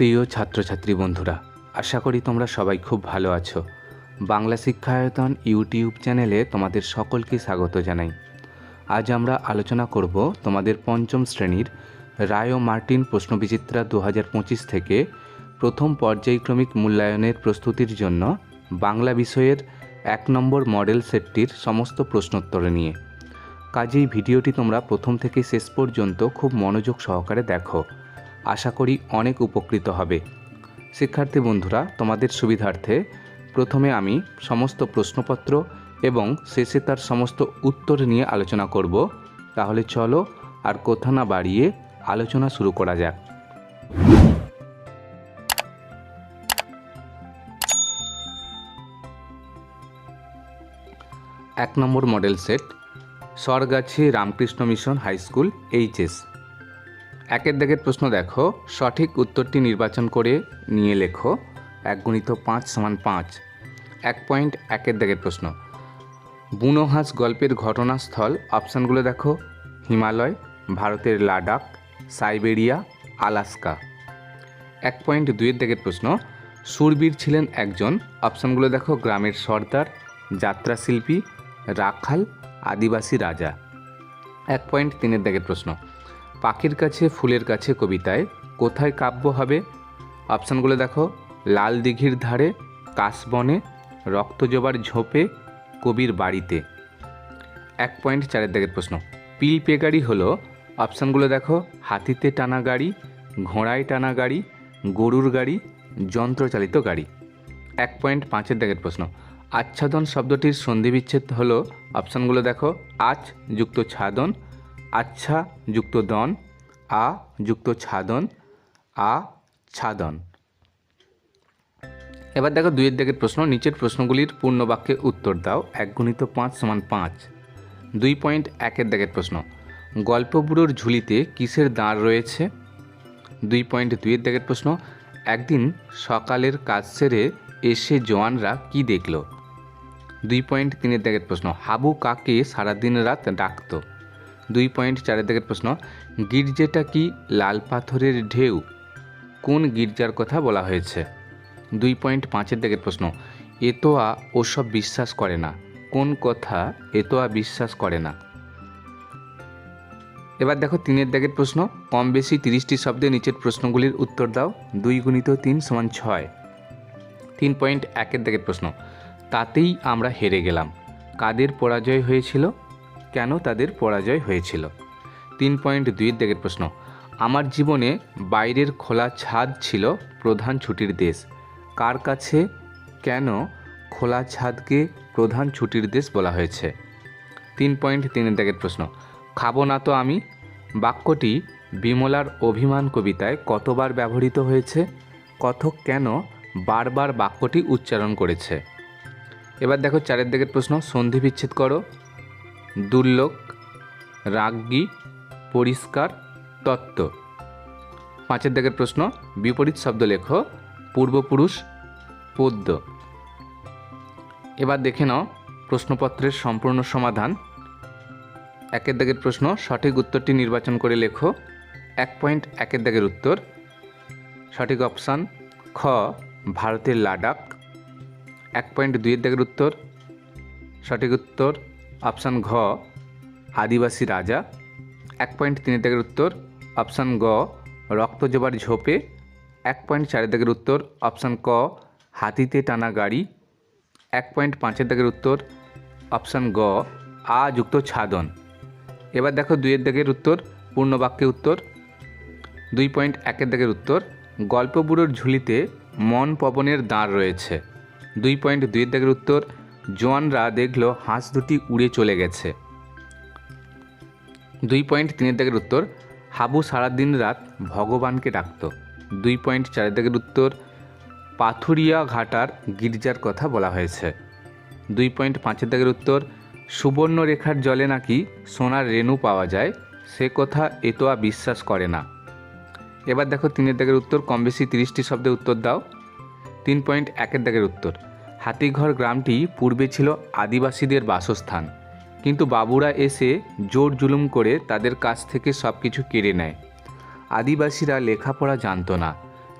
প্রিয় ছাত্রছাত্রী বন্ধুরা, আশা করি তোমরা সবাই খুব ভালো আছো। বাংলা শিক্ষায়তন ইউটিউব চ্যানেলে তোমাদের সকলকে স্বাগত জানাই। আজ আমরা আলোচনা করব তোমাদের পঞ্চম শ্রেণির রায় মার্টিন প্রশ্নবিচিত্রা দু হাজার পঁচিশ থেকে প্রথম পর্যায়ক্রমিক মূল্যায়নের প্রস্তুতির জন্য বাংলা বিষয়ের এক নম্বর মডেল সেটটির সমস্ত প্রশ্নোত্তর নিয়ে। কাজেই ভিডিওটি তোমরা প্রথম থেকে শেষ পর্যন্ত খুব মনোযোগ সহকারে দেখো। আশা করি অনেক উপকৃত হবে। শিক্ষার্থী বন্ধুরা, তোমাদের সুবিধার্থে প্রথমে আমি সমস্ত প্রশ্নপত্র এবং শেষে তার সমস্ত উত্তর নিয়ে আলোচনা করব। তাহলে চলো আর কথা না বাড়িয়ে আলোচনা শুরু করা যাক। এক নম্বর model set Sargachhi Ramakrishna mission high school HS একের দাগের প্রশ্ন দেখো। সঠিক উত্তরটি নির্বাচন করে নিয়ে লেখো। এক গুণিত পাঁচ সমান পাঁচ। এক পয়েন্ট একের দাগের প্রশ্ন। বুনো হাঁস গল্পের ঘটনাস্থল, অপশানগুলো দেখো। হিমালয়, ভারতের লাদাখ সাইবেরিয়া, আলাস্কা। এক পয়েন্ট দুইয়ের দাগের প্রশ্ন। সুরবীর ছিলেন একজন, অপশানগুলো দেখো। গ্রামের সর্দার, যাত্রা শিল্পী, রাখাল, আদিবাসী রাজা। এক পয়েন্ট তিনের দাগের প্রশ্ন। পাখির কাছে, ফুলের কাছে কবিতায় কোথায় কাব্য হবে? অপশানগুলো দেখো। লাল দিঘির ধারে, কাশবনে রক্তজবার ঝোপে, কবির বাড়িতে। এক পয়েন্ট চারের দাগের প্রশ্ন। পিল পে গাড়ি হলো? অপশানগুলো দেখো। হাতিতে টানা গাড়ি, ঘোড়ায় টানা গাড়ি, গরুর গাড়ি, যন্ত্রচালিত গাড়ি। এক পয়েন্ট পাঁচের দাগের প্রশ্ন। আচ্ছাদন শব্দটির সন্ধিবিচ্ছেদ হলো? অপশানগুলো দেখো। আচ যুক্ত ছাদন আচ্ছা যুক্ত দন, আ যুক্ত ছাদন, আ ছাদন। এবার দেখো দুইয়ের দিকের প্রশ্ন, নিচের প্রশ্নগুলির পূর্ণ বাক্যে উত্তর দাও, এক গুণিত পাঁচ সমান পাঁচ। দুই পয়েন্ট একের দাগের প্রশ্ন গল্পবুড়োর ঝুলিতে কিসের দাঁড় রয়েছে? দুই পয়েন্ট দুইয়ের দাগের প্রশ্ন, একদিন সকালের কাজ সেরে এসে জওয়ানরা কি দেখল? দুই পয়েন্ট তিনের দাগের প্রশ্ন, হাবু কাকে সারাদিন রাত ডাকতো? দুই পয়েন্ট চারের দিকের প্রশ্ন, গির্জেটা কি লাল পাথরের ঢেউ? কোন গির্জার কথা বলা হয়েছে? দুই পয়েন্ট পাঁচের দিকের প্রশ্ন, এতোয়া ওসব বিশ্বাস করে না। কোন কথা এতোয়া বিশ্বাস করে না? এবার দেখো তিনের দাগের প্রশ্ন, কম বেশি তিরিশটি শব্দে নিচের প্রশ্নগুলির উত্তর দাও, দুই গুণিত তিন সমান ছয়। তিন পয়েন্ট একের দাগের প্রশ্ন, তাতেই আমরা হেরে গেলাম। কাদের পরাজয় হয়েছিল? কেন তাদের পরাজয় হয়েছিল? তিন পয়েন্ট দুইয়ের দাগের প্রশ্ন। আমার জীবনে বাইরের খোলা ছাদ ছিল প্রধান ছুটির দেশ। কার কাছে কেন খোলা ছাদকে প্রধান ছুটির দেশ বলা হয়েছে? তিন পয়েন্ট তিনের দাগের প্রশ্ন। খাব না তো আমি? বাক্যটি বিমলার অভিমান কবিতায় কতবার ব্যবহৃত হয়েছে? কথক কেন বারবার বাক্যটি উচ্চারণ করেছে? এবার দেখো চারের দিকের প্রশ্ন। সন্ধি বিচ্ছেদ করো। দুর্লোক রাজ্ঞী পরিষ্কার, তত্ত্ব। পাঁচের দিকের প্রশ্ন, বিপরীত শব্দ লেখো, পূর্বপুরুষ, পদ্য। এবার দেখে নাও প্রশ্নপত্রের সম্পূর্ণ সমাধান। একের দাগের প্রশ্ন, সঠিক উত্তরটি নির্বাচন করে লেখো। এক পয়েন্ট, একের দাগের উত্তর। সঠিক অপশান, খ, ভারতের লাদাখ এক পয়েন্ট, দুইয়ের দাগের উত্তর। সঠিক উত্তর অপশান ঘ, আদিবাসী রাজা। এক পয়েন্ট তিনের দাগের উত্তর, অপশান গ, রক্ত রক্তজবার ঝোপে। এক পয়েন্ট চারের দাগের উত্তর, অপশান ক, হাতিতে টানা গাড়ি। এক পয়েন্ট পাঁচের দাগের উত্তর, অপশান গ আ যুক্ত ছাদন। এবার দেখো দুইয়ের দাগের উত্তর পূর্ণ বাক্যে উত্তর। দুই পয়েন্ট একের দাগের উত্তর গল্পবুড়োর ঝুলিতে মন পবনের দাঁড় রয়েছে। দুই পয়েন্ট দুইয়ের দাগের উত্তর জোয়ানরা দেখল হাঁস দুটি উড়ে চলে গেছে। দুই পয়েন্ট তিনের দাগের উত্তর, হাবু সারাদিন রাত ভগবানকে ডাকত। দুই পয়েন্ট চারের দাগের উত্তর, পাথুরিয়া ঘাটার গির্জার কথা বলা হয়েছে। দুই পয়েন্ট পাঁচের দাগের উত্তর, সুবর্ণরেখার জলে নাকি সোনার রেণু পাওয়া যায়, সে কথা এতোয়া বিশ্বাস করে না। এবার দেখো তিনের দাগের উত্তর কম বেশি তিরিশটি শব্দে উত্তর দাও। তিন পয়েন্ট একের দাগের উত্তর হাতিঘর গ্রামটি পূর্বে ছিল আদিবাসীদের বাসস্থান। কিন্তু বাবুরা এসে জোর জুলুম করে তাদের কাছ থেকে সব কিছু কেড়ে নেয়। আদিবাসীরা লেখাপড়া জানত না।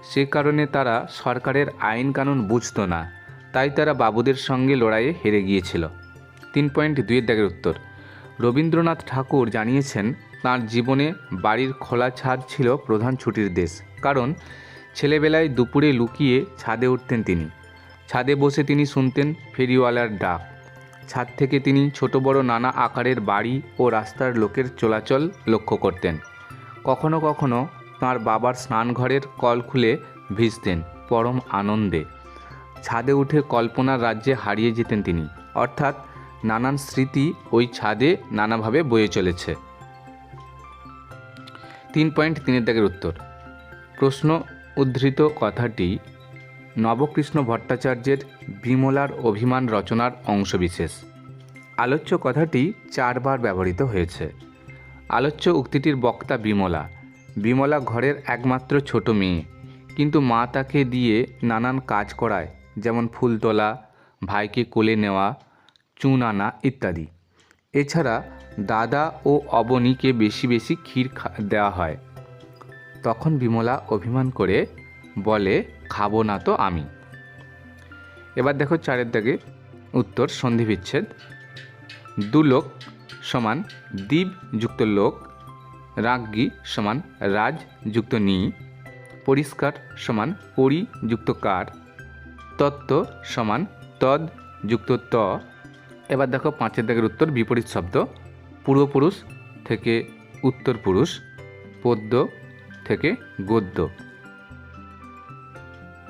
সে কারণে তারা সরকারের আইন কানুন বুঝত না। তাই তারা বাবুদের সঙ্গে লড়াইয়ে হেরে গিয়েছিল। তিন পয়েন্ট দুইয়ের দাগের উত্তর। রবীন্দ্রনাথ ঠাকুর জানিয়েছেন, তাঁর জীবনে বাড়ির খোলা ছাদ ছিল প্রধান ছুটির দেশ। কারণ ছেলেবেলায় দুপুরে লুকিয়ে ছাদে উঠতেন তিনি। ছাদে বসে তিনি শুনতেন ফেরিওয়ালার ডাক। ছাদ থেকে তিনি ছোট বড় নানা আকারের বাড়ি ও রাস্তার লোকের চলাচল লক্ষ্য করতেন। কখনো কখনো তাঁর বাবার স্নানঘরের কল খুলে ভিজতেন পরম আনন্দে। ছাদে উঠে কল্পনার রাজ্যে হারিয়ে যেতেন তিনি। অর্থাৎ নানান স্মৃতি ওই ছাদে নানাভাবে বয়ে চলেছে। তিন পয়েন্ট তিনের দাগের উত্তর। প্রশ্ন উদ্ধৃত কথাটি নবকৃষ্ণ ভট্টাচার্যের বিমলার অভিমান রচনার অংশবিশেষ। আলোচ্য কথাটি চারবার ব্যবহৃত হয়েছে। আলোচ্য উক্তিটির বক্তা বিমলা। বিমলা ঘরের একমাত্র ছোট মেয়ে। কিন্তু মা তাকে দিয়ে নানান কাজ করায়, যেমন ফুল তোলা, ভাইকে কোলে নেওয়া, চুন আনা ইত্যাদি। এছাড়া দাদা ও অবনীকে বেশি বেশি ক্ষীর দেওয়া হয়। তখন বিমলা অভিমান করে বলে খাব না তো আমি। এবার দেখো চারের দাগে উত্তর সন্ধি বিচ্ছেদ দুলোক সমান দ্বীপ যুক্ত লোক, রাজ্ঞী সমান রাজ যুক্ত নি, পরিষ্কার সমান পরি যুক্ত কার, তত্ত্ব সমান তদ যুক্ত ত। এবার দেখো পাঁচের দাগের উত্তর বিপরীত শব্দ, পূর্বপুরুষ থেকে উত্তর পুরুষ পদ্য থেকে গদ্য।